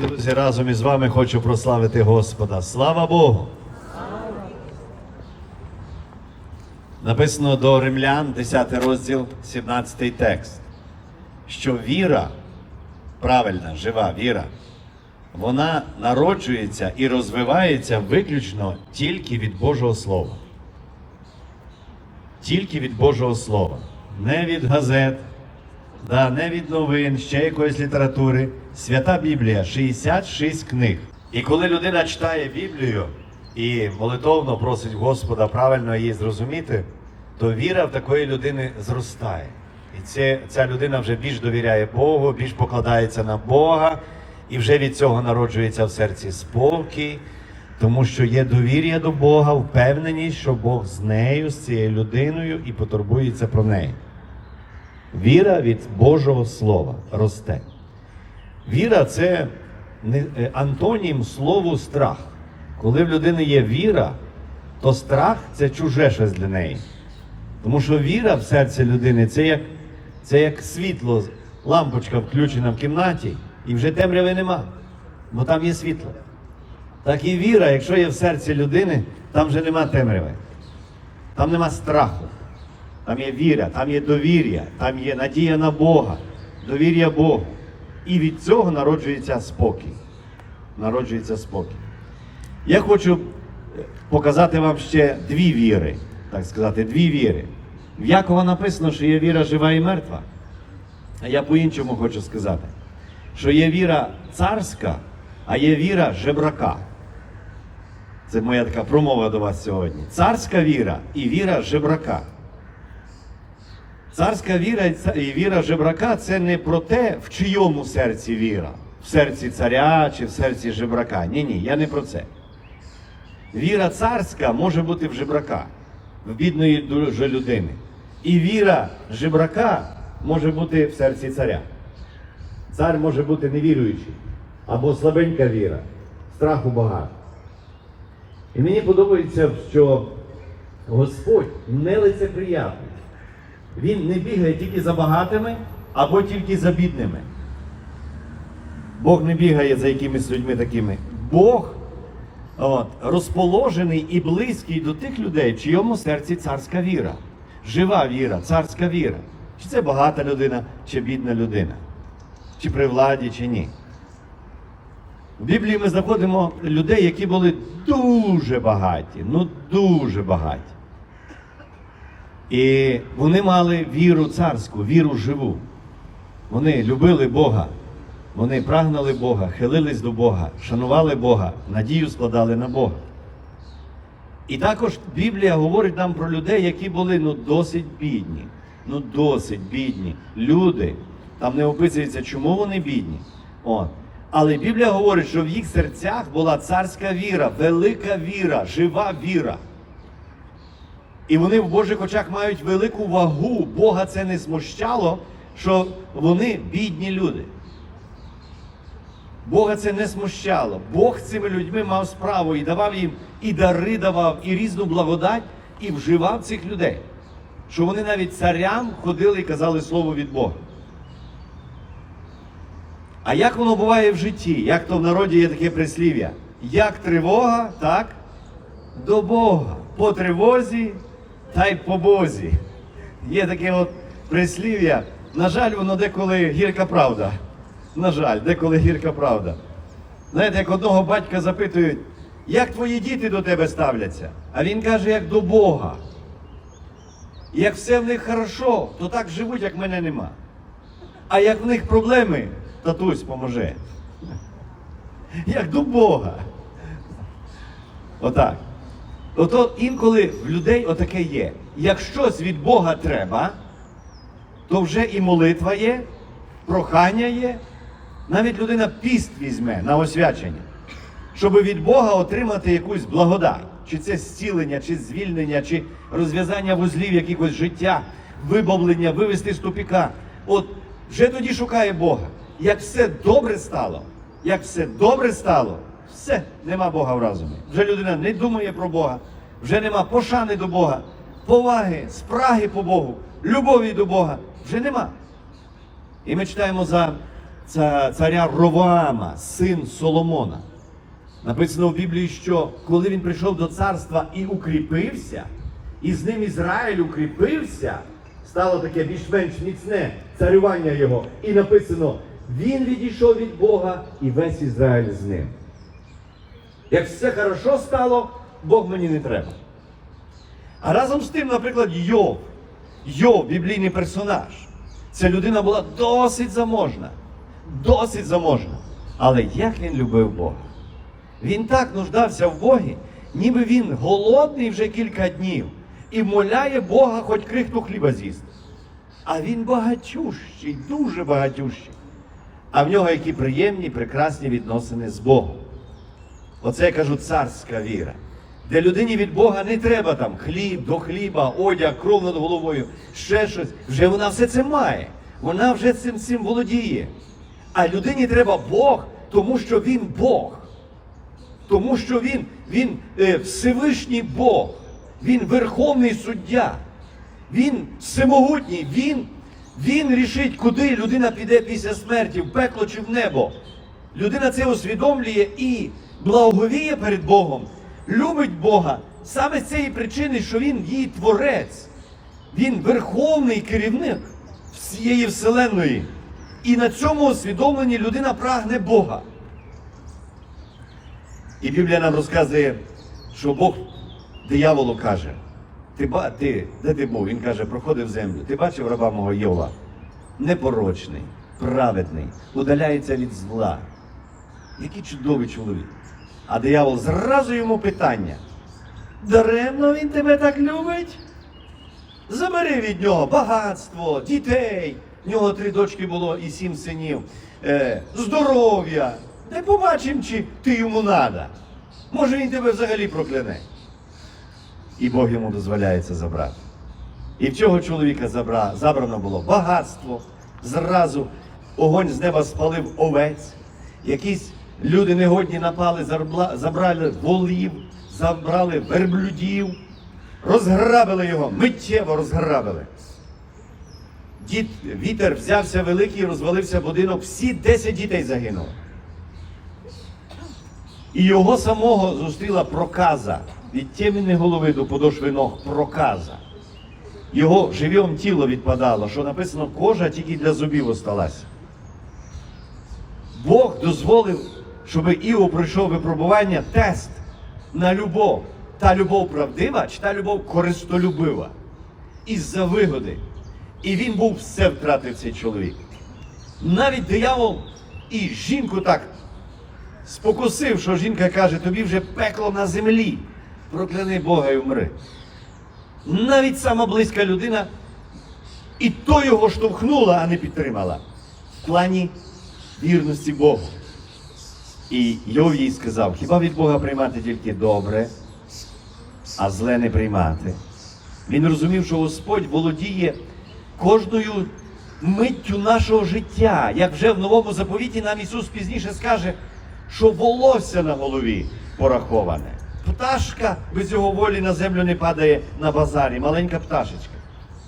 Друзі, разом із вами хочу прославити Господа. Слава Богу! Написано до римлян, 10 розділ, 17 текст, що віра, правильна, жива віра, вона народжується і розвивається виключно тільки від Божого Слова. Тільки від Божого Слова. Не від газет, да, не від новин, ще якоїсь літератури. Свята Біблія 66 книг. І коли людина читає Біблію і молитовно просить Господа правильно її зрозуміти, то віра в такої людини зростає. І це, ця людина вже більш довіряє Богу, більш покладається на Бога, і вже від цього народжується в серці спокій, тому що є довір'я до Бога, впевненість, що Бог з нею, з цією людиною і потурбується про неї. Віра від Божого Слова росте. Віра це е, антонім слову страх. Коли в людини є віра, то страх це чуже щось для неї. Тому що віра в серці людини це як, це як світло, лампочка включена в кімнаті, і вже темряви нема, бо там є світло. Так і віра, якщо є в серці людини, там вже нема темряви, там нема страху. Там є віра, там є довір'я, там є надія на Бога, довір'я Богу. І від цього народжується спокій. Народжується спокій. Я хочу е, показати вам ще дві віри, так сказати, дві віри. В Якова написано, що є віра жива і мертва. А я по-іншому хочу сказати, що є віра царська, а є віра жебрака. Це моя така промова до вас сьогодні. Царська віра і віра жебрака. Царська віра і віра жебрака це не про те, в чийому серці віра, в серці царя чи в серці жебрака. Ні, ні, я не про це. Віра царська може бути в жебрака, в бідної дуже людини. І віра жебрака може бути в серці царя. Цар може бути невіруючий або слабенька віра, страху багато. І мені подобається, що Господь не лицеприятний. Він не бігає тільки за багатими або тільки за бідними. Бог не бігає за якимись людьми такими. Бог от, розположений і близький до тих людей, в чийому серці царська віра. Жива віра, царська віра. Чи це багата людина, чи бідна людина, чи при владі, чи ні. В Біблії ми знаходимо людей, які були дуже багаті, ну дуже багаті. І вони мали віру царську, віру живу. Вони любили Бога, вони прагнули Бога, хилились до Бога, шанували Бога, надію складали на Бога. І також Біблія говорить нам про людей, які були ну, досить бідні. Ну, досить бідні. Люди. Там не описується, чому вони бідні. От. Але Біблія говорить, що в їх серцях була царська віра, велика віра, жива віра. І вони в Божих очах мають велику вагу. Бога це не смущало, що вони бідні люди. Бога це не смущало. Бог цими людьми мав справу і давав їм і дари давав, і різну благодать, і вживав цих людей. Що вони навіть царям ходили і казали слово від Бога. А як воно буває в житті? Як то в народі є таке прислів'я? Як тривога, так до Бога. По тривозі та й по Бозі. Є таке от прислів'я. На жаль, воно деколи гірка правда. На жаль, деколи гірка правда. Знаєте, як одного батька запитують, як твої діти до тебе ставляться? А він каже, як до Бога. Як все в них хорошо, то так живуть, як мене нема. А як в них проблеми, татусь поможе. Як до Бога. Отак. Ото інколи в людей отаке є. Як щось від Бога треба, то вже і молитва є, прохання є. Навіть людина піст візьме на освячення, щоб від Бога отримати якусь благодать. Чи це зцілення, чи звільнення, чи розв'язання вузлів якогось життя, вибавлення, вивести з тупіка. От вже тоді шукає Бога. Як все добре стало, як все добре стало, все, нема Бога в разумі. Вже людина не думає про Бога, вже нема пошани до Бога, поваги, спраги по Богу, любові до Бога. Вже нема. І ми читаємо за царя Роваама, син Соломона. Написано в Біблії, що коли він прийшов до царства і укріпився, і з ним Ізраїль укріпився, стало таке більш-менш міцне царювання його. І написано, він відійшов від Бога і весь Ізраїль з ним. Як все хорошо стало, Бог мені не треба. А разом з тим, наприклад, Йов. Йов, біблійний персонаж. Ця людина була досить заможна. Досить заможна. Але як він любив Бога? Він так нуждався в Богі, ніби він голодний вже кілька днів і моляє Бога хоч крихту хліба з'їсти. А він багатющий, дуже багатющий. А в нього які приємні, прекрасні відносини з Богом. Оце я кажу царська віра. Де людині від Бога не треба там хліб до хліба, одяг, кров над головою, ще щось. Вже вона все це має. Вона вже цим цим володіє. А людині треба Бог, тому що він Бог. Тому що він, він е, Всевишній Бог, він Верховний суддя, він всемогутній, він, він рішить, куди людина піде після смерті, в пекло чи в небо. Людина це усвідомлює і благовіє перед Богом, любить Бога саме з цієї причини, що він її творець, він верховний керівник всієї вселенної. І на цьому усвідомленні людина прагне Бога. І Біблія нам розказує, що Бог дияволу каже, ти, ти, де ти був? Він каже, проходив землю. Ти бачив раба мого Йова? Непорочний, праведний, удаляється від зла. Який чудовий чоловік. А диявол зразу йому питання. Даремно він тебе так любить? Забери від нього багатство, дітей. В нього три дочки було і сім синів. Е, здоров'я. Дай побачимо, чи ти йому нада. Може він тебе взагалі прокляне. І Бог йому дозволяє це забрати. І в цього чоловіка забра, забрано було багатство. Зразу огонь з неба спалив овець. Якісь люди негодні напали, забрали волів, забрали верблюдів, розграбили його, миттєво розграбили. Дід, вітер взявся великий, розвалився будинок, всі 10 дітей загинули. І його самого зустріла проказа від темені голови до подошви ног проказа. Його живьом тіло відпадало, що написано, кожа тільки для зубів осталася. Бог дозволив, щоб Іов пройшов випробування, тест на любов. Та любов правдива чи та любов користолюбива. Із-за вигоди. І він був все втратив цей чоловік. Навіть диявол і жінку так спокусив, що жінка каже, тобі вже пекло на землі. Прокляни Бога і вмри. Навіть сама близька людина і то його штовхнула, а не підтримала. В плані вірності Богу. І Йов їй сказав, хіба від Бога приймати тільки добре, а зле не приймати. Він розумів, що Господь володіє кожною миттю нашого життя. Як вже в новому заповіті нам Ісус пізніше скаже, що волосся на голові пораховане. Пташка без його волі на землю не падає на базарі, маленька пташечка.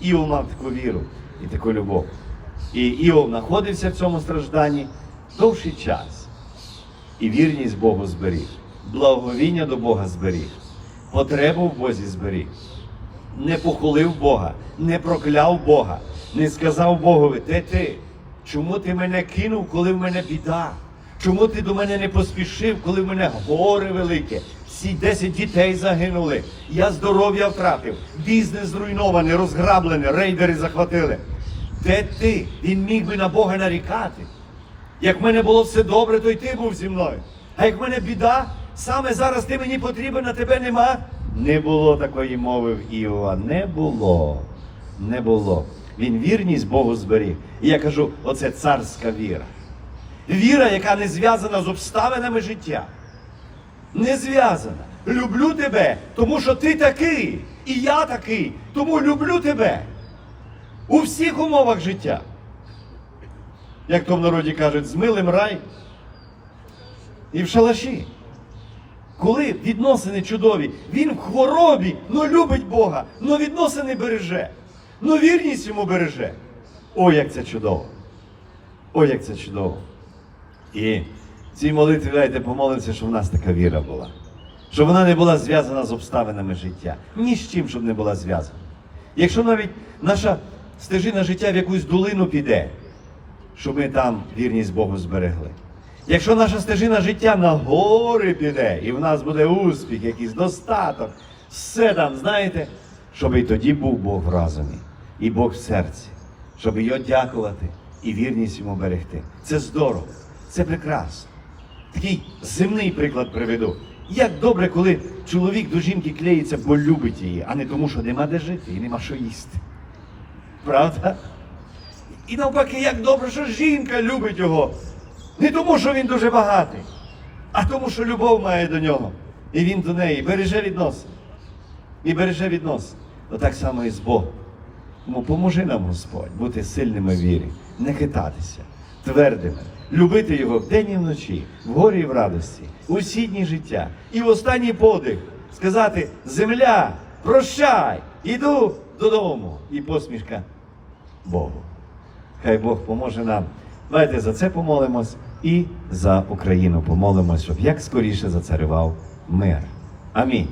Іов мав таку віру і таку любов. І Іов знаходився в цьому стражданні довший час. І вірність Богу зберіг, благовіння до Бога зберіг, потребу в Бозі зберіг не похулив Бога, не прокляв Бога, не сказав Богові, де ти? Чому ти мене кинув, коли в мене біда? Чому ти до мене не поспішив, коли в мене горе велике? Всі 10 дітей загинули, я здоров'я втратив, бізнес зруйнований, розграблений, рейдери захватили. Де ти? Він міг би на Бога нарікати. Як в мене було все добре, то й ти був зі мною. А як в мене біда, саме зараз ти мені потрібен, а тебе нема. Не було такої мови в Іова. Не було. Не було. Він вірність Богу зберіг. І я кажу, оце царська віра. Віра, яка не зв'язана з обставинами життя. Не зв'язана. Люблю тебе, тому що ти такий, і я такий, тому люблю тебе. У всіх умовах життя як то в народі кажуть, з милим рай і в шалаші. Коли відносини чудові, він в хворобі, но любить Бога, но відносини береже, но вірність йому береже. О, як це чудово! О, як це чудово! І в цій молитві дайте помолимося, щоб в нас така віра була. Щоб вона не була зв'язана з обставинами життя. Ні з чим, щоб не була зв'язана. Якщо навіть наша стежина життя в якусь долину піде, щоб ми там вірність Богу зберегли. Якщо наша стежина життя на гори піде, і в нас буде успіх, якийсь достаток, все там, знаєте, щоб і тоді був Бог в разумі, і Бог в серці, щоб його дякувати і вірність йому берегти. Це здорово, це прекрасно. Такий земний приклад приведу. Як добре, коли чоловік до жінки клеїться, бо любить її, а не тому, що нема де жити і нема що їсти. Правда? І навпаки, як добре, що жінка любить його. Не тому, що він дуже багатий, а тому, що любов має до нього. І він до неї береже відносини. І береже відносини. То так само і з Богом. Тому поможи нам, Господь, бути сильними в вірі, не хитатися, твердими, любити його вдень і вночі, вгорі і в радості, у всі дні життя. І в останній подих сказати: Земля, прощай, іду додому. І посмішка Богу. Хай Бог поможе нам. Давайте за це помолимось і за Україну помолимось, щоб як скоріше зацарював мир. Амінь.